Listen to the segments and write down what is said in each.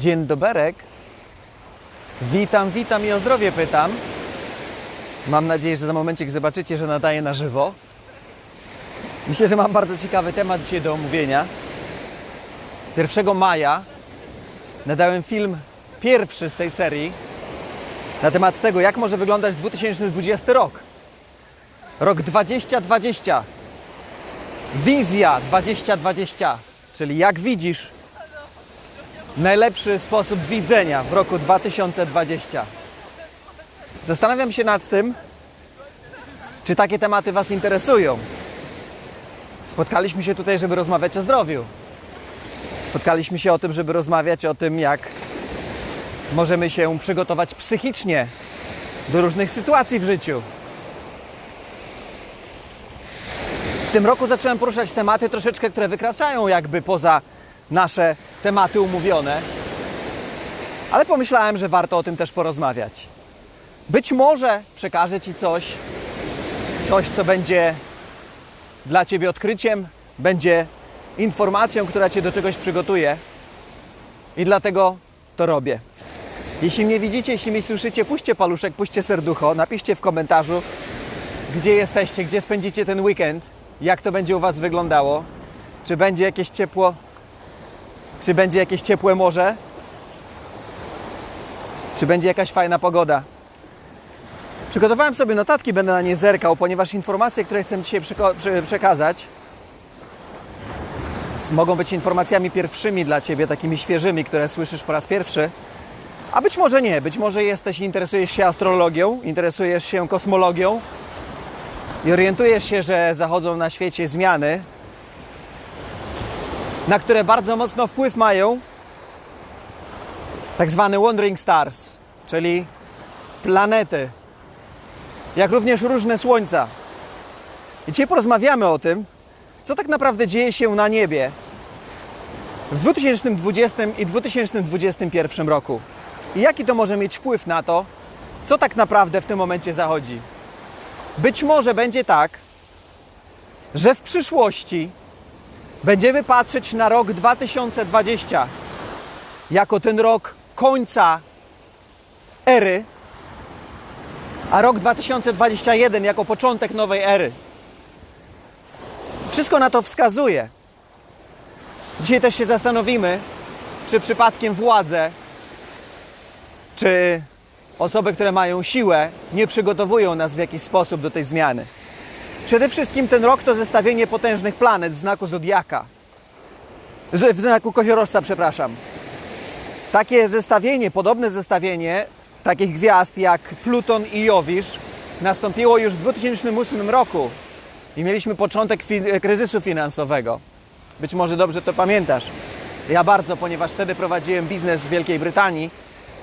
Dzień doberek. Witam, witam i o zdrowie pytam. Mam nadzieję, że za momencik zobaczycie, że nadaję na żywo. Myślę, że mam bardzo ciekawy temat dzisiaj do omówienia. 1 maja nadałem film pierwszy z tej serii na temat tego, jak może wyglądać 2020 rok. Rok 2020. Wizja 2020, czyli jak widzisz najlepszy sposób widzenia w roku 2020. Zastanawiam się nad tym, czy takie tematy Was interesują. Spotkaliśmy się tutaj, żeby rozmawiać o zdrowiu. Spotkaliśmy się o tym, żeby rozmawiać o tym, jak możemy się przygotować psychicznie do różnych sytuacji w życiu. W tym roku zacząłem poruszać tematy troszeczkę, które wykraczają jakby poza nasze tematy umówione, ale pomyślałem, że warto o tym też porozmawiać. Być może przekażę Ci coś, coś, co będzie dla Ciebie odkryciem, będzie informacją, która Cię do czegoś przygotuje i dlatego to robię. Jeśli mnie widzicie, jeśli mnie słyszycie, puśćcie paluszek, puśćcie serducho, napiszcie w komentarzu, gdzie jesteście, gdzie spędzicie ten weekend, jak to będzie u Was wyglądało, czy będzie jakieś ciepło, czy będzie jakieś ciepłe morze, czy będzie jakaś fajna pogoda. Przygotowałem sobie notatki, będę na nie zerkał, ponieważ informacje, które chcę dzisiaj przekazać, mogą być informacjami pierwszymi dla Ciebie, takimi świeżymi, które słyszysz po raz pierwszy. A być może nie, być może jesteś interesujesz się astrologią, interesujesz się kosmologią i orientujesz się, że zachodzą na świecie zmiany, na które bardzo mocno wpływ mają tak zwane wandering stars, czyli planety, jak również różne słońca. I dzisiaj porozmawiamy o tym, co tak naprawdę dzieje się na niebie w 2020 i 2021 roku. I jaki to może mieć wpływ na to, co tak naprawdę w tym momencie zachodzi. Być może będzie tak, że w przyszłości będziemy patrzeć na rok 2020 jako ten rok końca ery, a rok 2021 jako początek nowej ery. Wszystko na to wskazuje. Dzisiaj też się zastanowimy, czy przypadkiem władze, czy osoby, które mają siłę, nie przygotowują nas w jakiś sposób do tej zmiany. Przede wszystkim ten rok to zestawienie potężnych planet w znaku Zodiaka. W znaku koziorożca, przepraszam. Takie zestawienie, podobne zestawienie takich gwiazd jak Pluton i Jowisz nastąpiło już w 2008 roku i mieliśmy początek kryzysu finansowego. Być może dobrze to pamiętasz. Ja bardzo, ponieważ wtedy prowadziłem biznes w Wielkiej Brytanii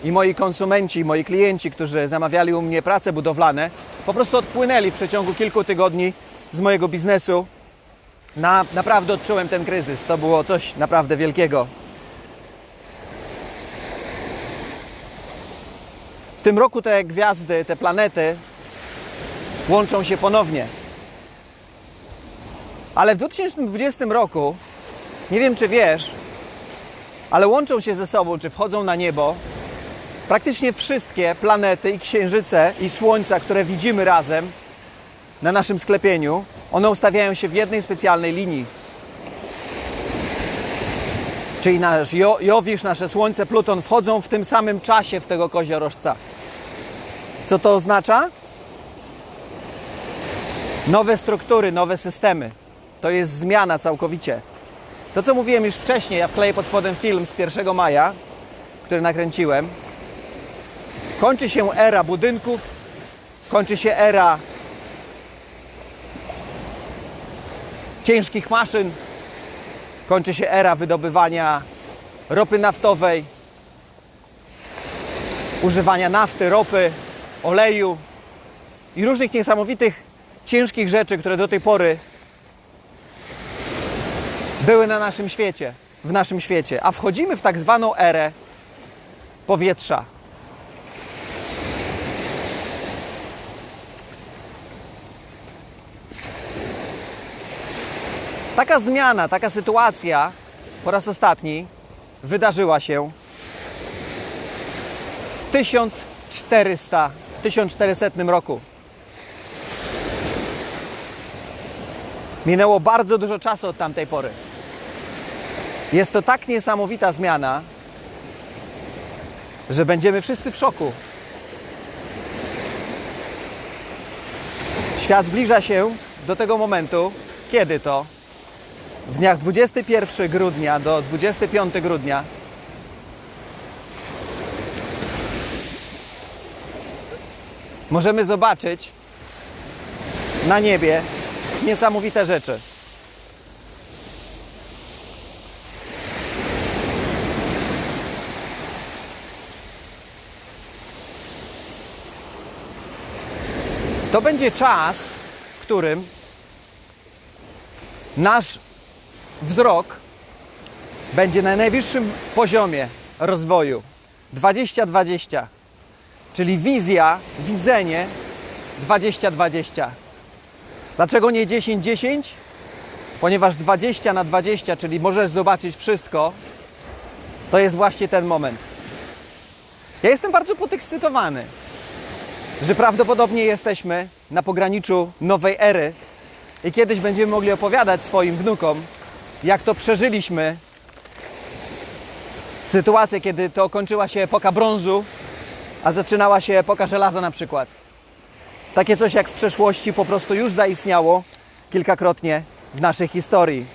i moi konsumenci, moi klienci, którzy zamawiali u mnie prace budowlane, po prostu odpłynęli w przeciągu kilku tygodni z mojego biznesu. Na, naprawdę odczułem ten kryzys. To było coś naprawdę wielkiego. W tym roku te gwiazdy, te planety łączą się ponownie. Ale w 2020 roku, nie wiem czy wiesz, ale łączą się ze sobą, czy wchodzą na niebo praktycznie wszystkie planety i księżyce i słońca, które widzimy razem na naszym sklepieniu, one ustawiają się w jednej specjalnej linii. Czyli nasz jo, Jowisz, nasze Słońce, Pluton wchodzą w tym samym czasie w tego koziorożca. Co to oznacza? Nowe struktury, nowe systemy. To jest zmiana całkowicie. To, co mówiłem już wcześniej, ja wkleję pod spodem film z 1 maja, który nakręciłem. Kończy się era budynków, kończy się era ciężkich maszyn, kończy się era wydobywania ropy naftowej, używania nafty, ropy, oleju i różnych niesamowitych ciężkich rzeczy, które do tej pory były na naszym świecie, w naszym świecie, a wchodzimy w tak zwaną erę powietrza. Taka zmiana, taka sytuacja po raz ostatni wydarzyła się w 1400, 1400 roku. Minęło bardzo dużo czasu od tamtej pory. Jest to tak niesamowita zmiana, że będziemy wszyscy w szoku. Świat zbliża się do tego momentu, kiedy to w dniach 21 grudnia do 25 grudnia możemy zobaczyć na niebie niesamowite rzeczy. To będzie czas, w którym nasz wzrok będzie na najwyższym poziomie rozwoju 2020, czyli wizja, widzenie 2020. Dlaczego nie 10-10? Ponieważ 20 na 20, czyli możesz zobaczyć wszystko, to jest właśnie ten moment. Ja jestem bardzo podekscytowany, że prawdopodobnie jesteśmy na pograniczu nowej ery i kiedyś będziemy mogli opowiadać swoim wnukom, jak to przeżyliśmy. Sytuację, kiedy to kończyła się epoka brązu, a zaczynała się epoka żelaza na przykład. Takie coś jak w przeszłości po prostu już zaistniało kilkakrotnie w naszej historii.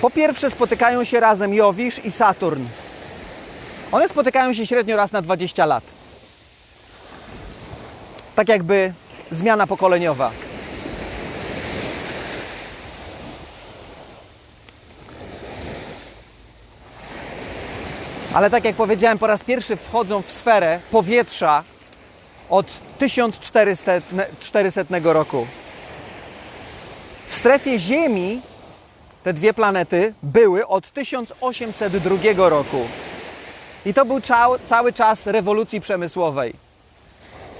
Po pierwsze spotykają się razem Jowisz i Saturn. One spotykają się średnio raz na 20 lat. Tak jakby zmiana pokoleniowa. Ale tak jak powiedziałem, po raz pierwszy wchodzą w sferę powietrza od 1400 400 roku. W strefie Ziemi te dwie planety były od 1802 roku. I to był cał, cały czas rewolucji przemysłowej.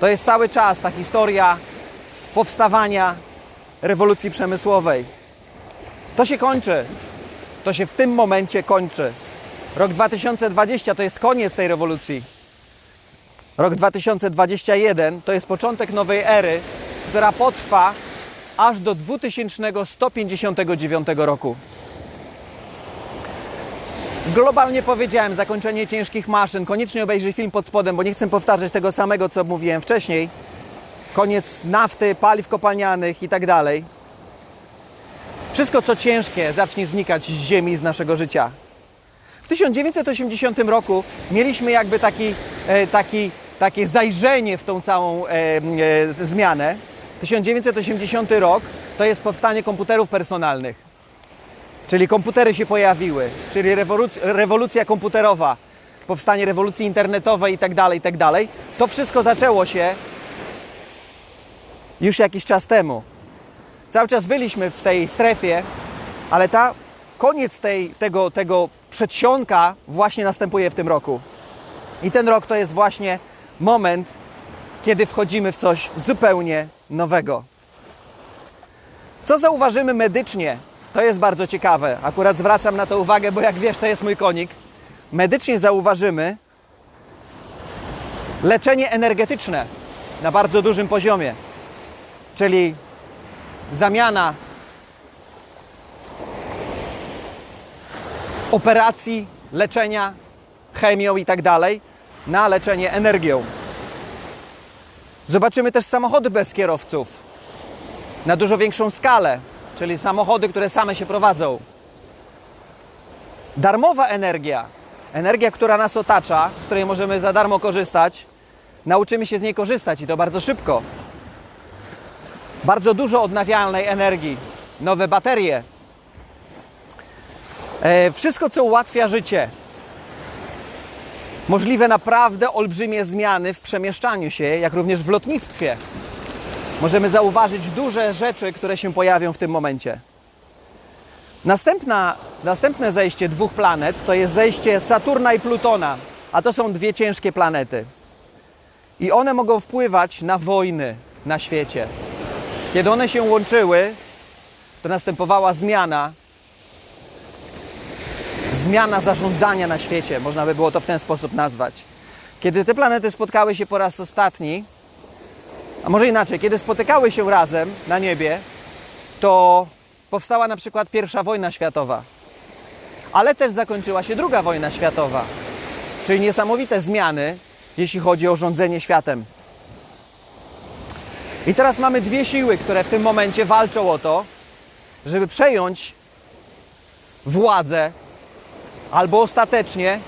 To jest cały czas ta historia powstawania rewolucji przemysłowej. To się kończy. To się w tym momencie kończy. Rok 2020 to jest koniec tej rewolucji. Rok 2021 to jest początek nowej ery, która potrwa aż do 2159 roku. Globalnie powiedziałem, zakończenie ciężkich maszyn. Koniecznie obejrzyj film pod spodem, bo nie chcę powtarzać tego samego, co mówiłem wcześniej. Koniec nafty, paliw kopalnianych i tak dalej. Wszystko, co ciężkie, zacznie znikać z ziemi, z naszego życia. W 1980 roku mieliśmy jakby taki, e, taki, takie zajrzenie w tą całą e, e, zmianę. 1980 rok to jest powstanie komputerów personalnych. Czyli komputery się pojawiły, czyli rewolucja, rewolucja komputerowa, powstanie rewolucji internetowej i tak dalej, i tak. To wszystko zaczęło się już jakiś czas temu. Cały czas byliśmy w tej strefie, ale ta koniec tej, tego, tego przedsionka właśnie następuje w tym roku. I ten rok to jest właśnie moment, kiedy wchodzimy w coś zupełnie nowego. Co zauważymy medycznie? To jest bardzo ciekawe. Akurat zwracam na to uwagę, bo jak wiesz, to jest mój konik. Medycznie zauważymy leczenie energetyczne na bardzo dużym poziomie, czyli zamiana operacji, leczenia chemią i tak dalej na leczenie energią. Zobaczymy też samochody bez kierowców na dużo większą skalę, czyli samochody, które same się prowadzą. Darmowa energia, energia, która nas otacza, z której możemy za darmo korzystać, nauczymy się z niej korzystać i to bardzo szybko. Bardzo dużo odnawialnej energii, nowe baterie. E, wszystko, co ułatwia życie. Możliwe naprawdę olbrzymie zmiany w przemieszczaniu się, jak również w lotnictwie możemy zauważyć duże rzeczy, które się pojawią w tym momencie. Następna, następne zejście dwóch planet to jest zejście Saturna i Plutona, a to są dwie ciężkie planety. I one mogą wpływać na wojny na świecie. Kiedy one się łączyły, to następowała zmiana. Zmiana zarządzania na świecie, można by było to w ten sposób nazwać. Kiedy te planety spotkały się po raz ostatni, a może inaczej, kiedy spotykały się razem na niebie, to powstała na przykład pierwsza wojna światowa, ale też zakończyła się druga wojna światowa, czyli niesamowite zmiany, jeśli chodzi o rządzenie światem. I teraz mamy dwie siły, które w tym momencie walczą o to, żeby przejąć władzę albo ostatecznie,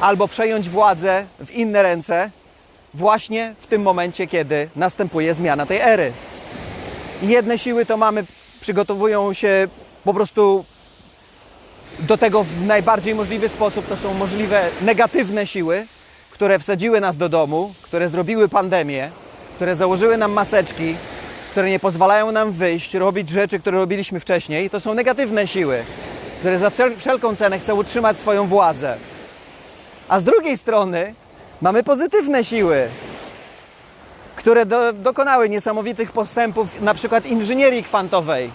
albo przejąć władzę w inne ręce, właśnie w tym momencie, kiedy następuje zmiana tej ery. Jedne siły to mamy, przygotowują się po prostu do tego w najbardziej możliwy sposób. To są możliwe negatywne siły, które wsadziły nas do domu, które zrobiły pandemię, które założyły nam maseczki, które nie pozwalają nam wyjść, robić rzeczy, które robiliśmy wcześniej. To są negatywne siły, które za wszel- wszelką cenę chcą utrzymać swoją władzę. A z drugiej strony mamy pozytywne siły, które do, dokonały niesamowitych postępów, na przykład inżynierii kwantowej.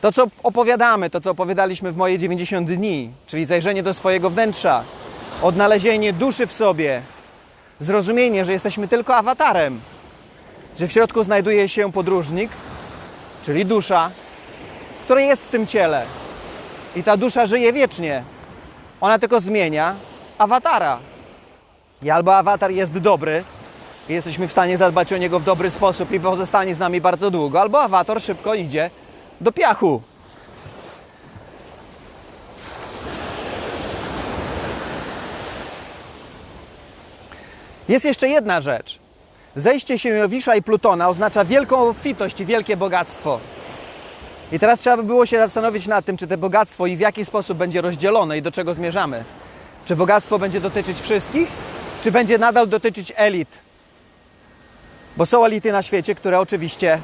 To, co opowiadamy, to, co opowiadaliśmy w moje 90 dni, czyli zajrzenie do swojego wnętrza, odnalezienie duszy w sobie, zrozumienie, że jesteśmy tylko awatarem, że w środku znajduje się podróżnik, czyli dusza, która jest w tym ciele. I ta dusza żyje wiecznie. Ona tylko zmienia awatara. I albo awatar jest dobry i jesteśmy w stanie zadbać o niego w dobry sposób i pozostanie z nami bardzo długo, albo awatar szybko idzie do piachu. Jest jeszcze jedna rzecz. Zejście się Jowisza i Plutona oznacza wielką obfitość i wielkie bogactwo. I teraz trzeba by było się zastanowić nad tym, czy to bogactwo i w jaki sposób będzie rozdzielone i do czego zmierzamy. Czy bogactwo będzie dotyczyć wszystkich, czy będzie nadal dotyczyć elit? Bo są elity na świecie, które oczywiście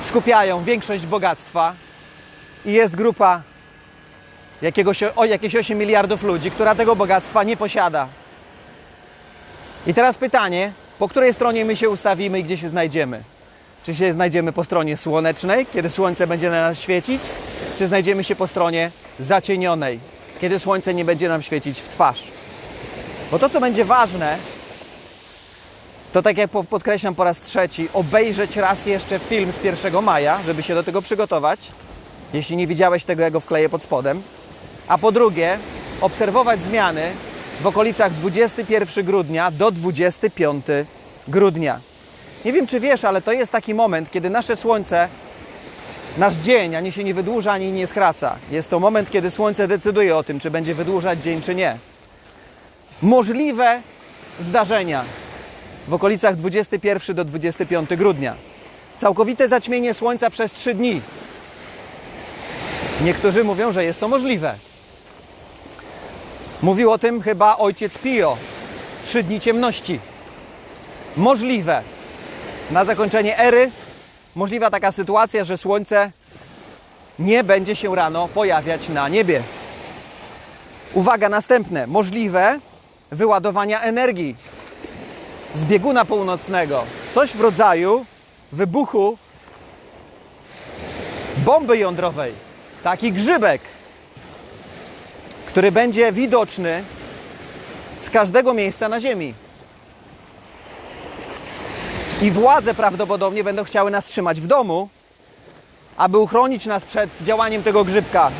skupiają większość bogactwa i jest grupa jakiegoś, o jakieś 8 miliardów ludzi, która tego bogactwa nie posiada. I teraz pytanie, po której stronie my się ustawimy i gdzie się znajdziemy? Czy się znajdziemy po stronie słonecznej, kiedy słońce będzie na nas świecić, czy znajdziemy się po stronie zacienionej, kiedy słońce nie będzie nam świecić w twarz? Bo to, co będzie ważne, to tak jak po- podkreślam po raz trzeci, obejrzeć raz jeszcze film z 1 maja, żeby się do tego przygotować. Jeśli nie widziałeś tego, ja go wkleję pod spodem. A po drugie, obserwować zmiany w okolicach 21 grudnia do 25 grudnia. Nie wiem, czy wiesz, ale to jest taki moment, kiedy nasze Słońce, nasz dzień ani się nie wydłuża, ani nie skraca. Jest to moment, kiedy Słońce decyduje o tym, czy będzie wydłużać dzień, czy nie. Możliwe zdarzenia w okolicach 21 do 25 grudnia. Całkowite zaćmienie Słońca przez 3 dni. Niektórzy mówią, że jest to możliwe. Mówił o tym chyba ojciec Pio. Trzy dni ciemności. Możliwe. Na zakończenie ery możliwa taka sytuacja, że Słońce nie będzie się rano pojawiać na niebie. Uwaga, następne. Możliwe wyładowania energii z bieguna północnego. Coś w rodzaju wybuchu bomby jądrowej. Taki grzybek, który będzie widoczny z każdego miejsca na Ziemi. I władze prawdopodobnie będą chciały nas trzymać w domu, aby uchronić nas przed działaniem tego grzybka.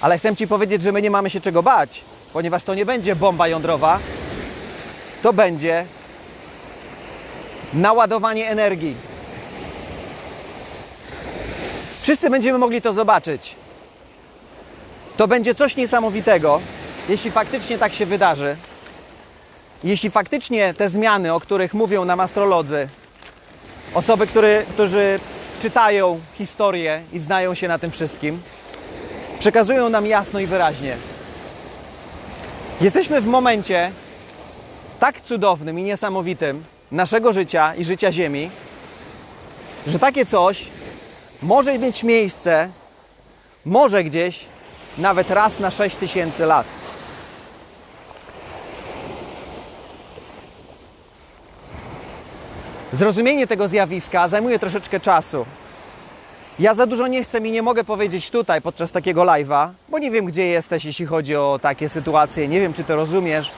Ale chcę Ci powiedzieć, że my nie mamy się czego bać, ponieważ to nie będzie bomba jądrowa, to będzie naładowanie energii. Wszyscy będziemy mogli to zobaczyć. To będzie coś niesamowitego, jeśli faktycznie tak się wydarzy. Jeśli faktycznie te zmiany, o których mówią nam astrolodzy, osoby, które, którzy czytają historię i znają się na tym wszystkim, przekazują nam jasno i wyraźnie. Jesteśmy w momencie tak cudownym i niesamowitym naszego życia i życia Ziemi, że takie coś może mieć miejsce, może gdzieś nawet raz na 6 tysięcy lat. Zrozumienie tego zjawiska zajmuje troszeczkę czasu. Ja za dużo nie chcę i nie mogę powiedzieć tutaj podczas takiego live'a, bo nie wiem, gdzie jesteś, jeśli chodzi o takie sytuacje. Nie wiem, czy to rozumiesz.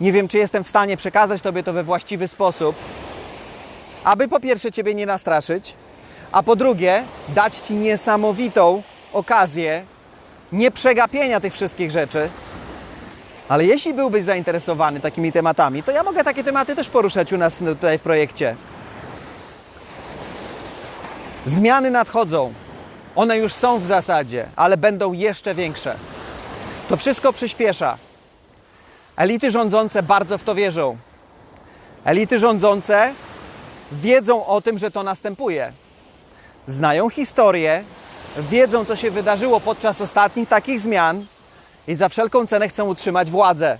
Nie wiem, czy jestem w stanie przekazać Tobie to we właściwy sposób, aby po pierwsze Ciebie nie nastraszyć, a po drugie dać Ci niesamowitą okazję nie przegapienia tych wszystkich rzeczy. Ale jeśli byłbyś zainteresowany takimi tematami, to ja mogę takie tematy też poruszać u nas tutaj w projekcie. Zmiany nadchodzą. One już są w zasadzie, ale będą jeszcze większe. To wszystko przyspiesza. Elity rządzące bardzo w to wierzą. Elity rządzące wiedzą o tym, że to następuje. Znają historię, wiedzą, co się wydarzyło podczas ostatnich takich zmian i za wszelką cenę chcą utrzymać władzę.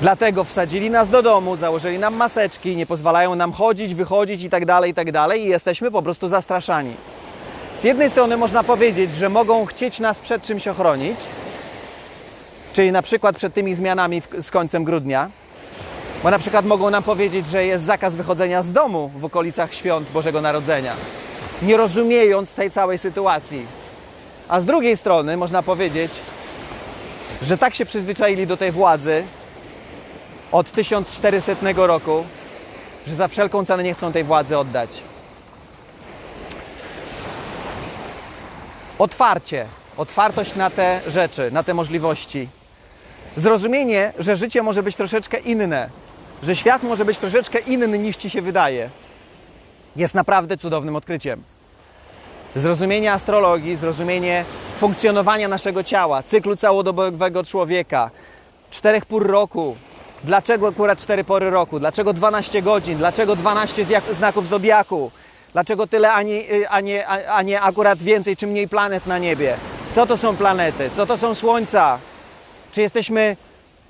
Dlatego wsadzili nas do domu, założyli nam maseczki, nie pozwalają nam chodzić, wychodzić i tak dalej, i tak i jesteśmy po prostu zastraszani. Z jednej strony można powiedzieć, że mogą chcieć nas przed czymś ochronić, czyli na przykład przed tymi zmianami z końcem grudnia, bo na przykład mogą nam powiedzieć, że jest zakaz wychodzenia z domu w okolicach świąt Bożego Narodzenia, nie rozumiejąc tej całej sytuacji. A z drugiej strony można powiedzieć, że tak się przyzwyczaili do tej władzy od 1400 roku, że za wszelką cenę nie chcą tej władzy oddać. Otwarcie, otwartość na te rzeczy, na te możliwości. Zrozumienie, że życie może być troszeczkę inne, że świat może być troszeczkę inny niż ci się wydaje, jest naprawdę cudownym odkryciem. Zrozumienie astrologii, zrozumienie funkcjonowania naszego ciała, cyklu całodobowego człowieka, czterech pór roku. Dlaczego akurat cztery pory roku? Dlaczego 12 godzin? Dlaczego 12 zjak- znaków zodiaku? Dlaczego tyle, a nie, y, a, nie, a, nie akurat więcej czy mniej planet na niebie? Co to są planety? Co to są słońca? Czy jesteśmy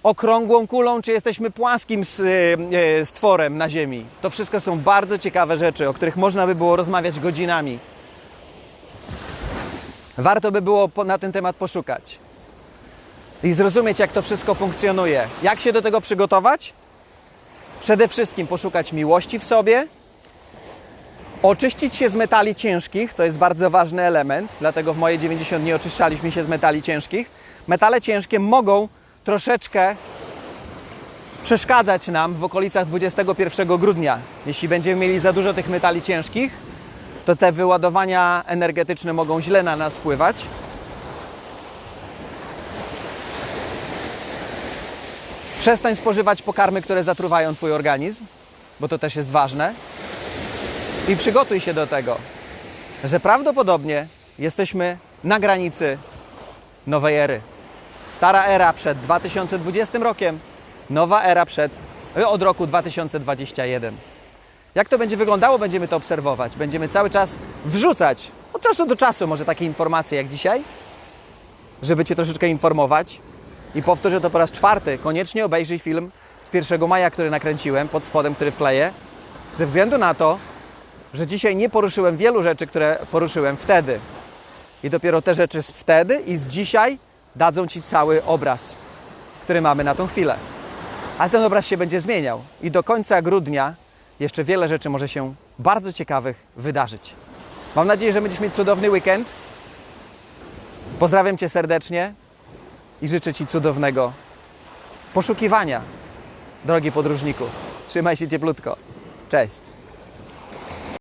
okrągłą kulą, czy jesteśmy płaskim y, y, stworem na Ziemi? To wszystko są bardzo ciekawe rzeczy, o których można by było rozmawiać godzinami. Warto by było na ten temat poszukać i zrozumieć, jak to wszystko funkcjonuje. Jak się do tego przygotować? Przede wszystkim poszukać miłości w sobie, oczyścić się z metali ciężkich, to jest bardzo ważny element, dlatego w moje 90 dni oczyszczaliśmy się z metali ciężkich. Metale ciężkie mogą troszeczkę przeszkadzać nam w okolicach 21 grudnia. Jeśli będziemy mieli za dużo tych metali ciężkich, to te wyładowania energetyczne mogą źle na nas wpływać. Przestań spożywać pokarmy, które zatruwają Twój organizm, bo to też jest ważne. I przygotuj się do tego, że prawdopodobnie jesteśmy na granicy nowej ery. Stara era przed 2020 rokiem, nowa era przed, od roku 2021. Jak to będzie wyglądało, będziemy to obserwować. Będziemy cały czas wrzucać od czasu do czasu może takie informacje jak dzisiaj, żeby Cię troszeczkę informować. I powtórzę to po raz czwarty. Koniecznie obejrzyj film z 1 maja, który nakręciłem, pod spodem, który wkleję. Ze względu na to, że dzisiaj nie poruszyłem wielu rzeczy, które poruszyłem wtedy. I dopiero te rzeczy z wtedy i z dzisiaj dadzą Ci cały obraz, który mamy na tą chwilę. Ale ten obraz się będzie zmieniał i do końca grudnia jeszcze wiele rzeczy może się bardzo ciekawych wydarzyć. Mam nadzieję, że będziesz mieć cudowny weekend. Pozdrawiam Cię serdecznie i życzę Ci cudownego poszukiwania, drogi podróżniku. Trzymaj się cieplutko. Cześć.